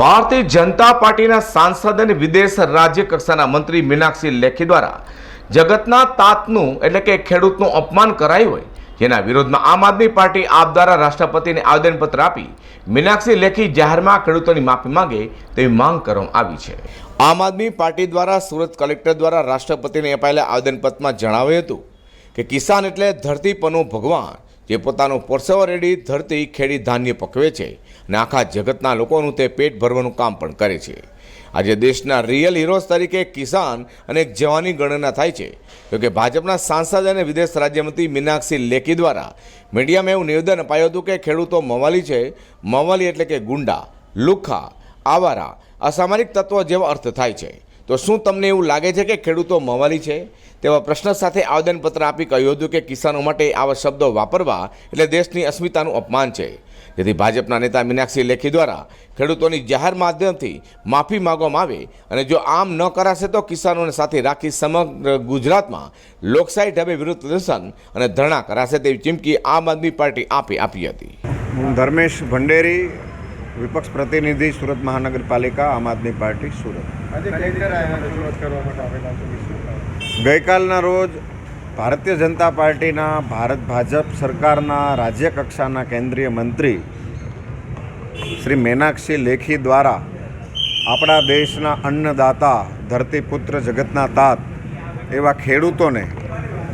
ભારતીય જનતા પાર્ટીના સાંસદ અને વિદેશ રાજ્ય કક્ષાના મંત્રી મીનાક્ષી લેખી દ્વારા જગતના તાતનું એટલે કે ખેડૂતનું અપમાન કરાયું હોય, જેના વિરોધમાં આમ આદમી પાર્ટી આપ દ્વારા રાષ્ટ્રપતિને આવેદનપત્ર આપી મીનાક્ષી લેખી જાહેરમાં ખેડૂતોની માફી માંગે તેવી માંગ કરવામાં આવી છે. આમ આદમી પાર્ટી દ્વારા સુરત કલેક્ટર દ્વારા રાષ્ટ્રપતિને અપાયેલા આવેદનપત્રમાં જણાવ્યું હતું કે, કિસાન એટલે ધરતી પરનું ભગવાન. જે પોતાનું પરસેવો રેડી ધરતી ખેડી ધાન્ય પકવે છે અને આખા જગતના લોકોનું તે પેટ ભરવાનું કામ પણ કરે છે. આજે દેશના રિયલ હીરોઝ તરીકે કિસાન અને એક જવાની ગણના થાય છે. જોકે ભાજપના સાંસદ અને વિદેશ રાજ્યમંત્રી મીનાક્ષી લેખી દ્વારા મીડિયામાં એવું નિવેદન અપાયું હતું કે ખેડૂતો મવાલી છે. મવાલી એટલે કે ગુંડા લુખ્ખા આવારા અસામાજિક તત્વો જેવો અર્થ થાય છે. તો શું તમને એવું લાગે છે કે ખેડૂતો મવાલી છે? તેવા પ્રશ્ન સાથે આવેદનપત્ર આપી કહ્યું હતું કે કિસાનો માટે આવા શબ્દો વાપરવા એટલે દેશની અસ્મિતાનું અપમાન છે. જેથી ભાજપના નેતા મીનાક્ષી લેખી દ્વારા ખેડૂતોની જાહેર માધ્યમથી માફી માંગવામાં આવે અને જો આમ ન કરાશે તો કિસાનોને સાથે રાખી સમગ્ર ગુજરાતમાં લોકશાહી ઢબે વિરુદ્ધ પ્રદર્શન અને ધરણા કરાશે તેવી ચીમકી આમ આદમી પાર્ટી આપે આપી હતી. હું ધર્મેશ ભંડેરી વિપક્ષ પ્રતિનિધિ સુરત મહાનગરપાલિકા આમ આદમી પાર્ટી સુરત? ગઈકાલના રોજ ભારતીય જનતા પાર્ટીના ભારત ભાજપ સરકારના રાજ્ય કક્ષાના કેન્દ્રીય મંત્રી શ્રી મેનાક્ષી લેખી દ્વારા આપણા દેશના અન્નદાતા ધરતીપુત્ર જગતના તાત એવા ખેડૂતોને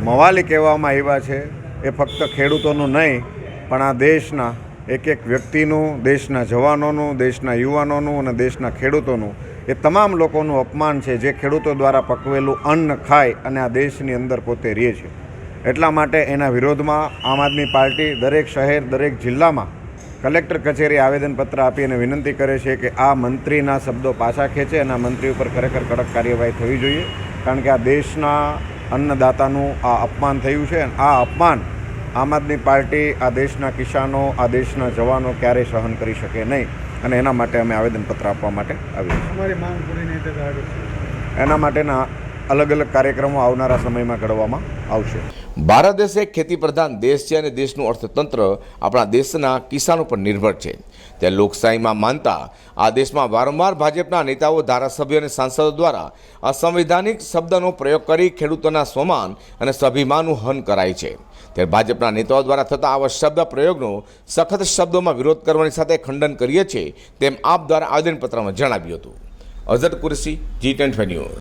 મવાલી કહેવામાં આવ્યા છે એ ફક્ત ખેડૂતોનું નહીં પણ આ દેશના એક એક વ્યક્તિનું, દેશના જવાનોનું, દેશના યુવાનોનું અને દેશના ખેડૂતોનું, એ તમામ લોકોનું અપમાન છે, જે ખેડૂતો દ્વારા પકવેલું અન્ન ખાય અને આ દેશની અંદર પોતે રહે છે. એટલા માટે એના વિરોધમાં આમ આદમી પાર્ટી દરેક શહેર, દરેક જિલ્લામાં કલેક્ટર કચેરી આવેદનપત્ર આપી અને વિનંતી કરે છે કે આ મંત્રીના શબ્દો પાછા ખેંચે અને આ મંત્રી ઉપર ખરેખર કડક કાર્યવાહી થવી જોઈએ. કારણ કે આ દેશના અન્નદાતાનું આ અપમાન થયું છે અને આ અપમાન આમ આદમી પાર્ટી આ દેશના કિસાનો આ દેશના જવાનો ક્યારેય સહન કરી શકે નહીં અને એના માટે અમે આવેદનપત્ર આપવા માટે આવ્યા? એના માટેના અલગ અલગ કાર્યક્રમો આવનારા સમયમાં ઘડવામાં આવશે. ભારત દેશ એક ખેતી પ્રધાન દેશ છે અને દેશનું અર્થતંત્ર આપણા દેશના કિસાનો પર નિર્ભર છે. તે લોકશાહીમાં માનતા આ દેશમાં વારંવાર ભાજપના નેતાઓ, ધારાસભ્યો અને સાંસદો દ્વારા અસંવૈધાનિક શબ્દનો પ્રયોગ કરી ખેડૂતોના સ્વમાન અને સ્વાભિમાનનું હન કરાય છે. ત્યારે ભાજપના નેતાઓ દ્વારા થતા આવા શબ્દ પ્રયોગનો સખત શબ્દોમાં વિરોધ કરવાની સાથે ખંડન કરીએ છીએ તેમ આપ દ્વારા આવેદનપત્રમાં જણાવ્યું હતું. Azhar Kursi ji tent news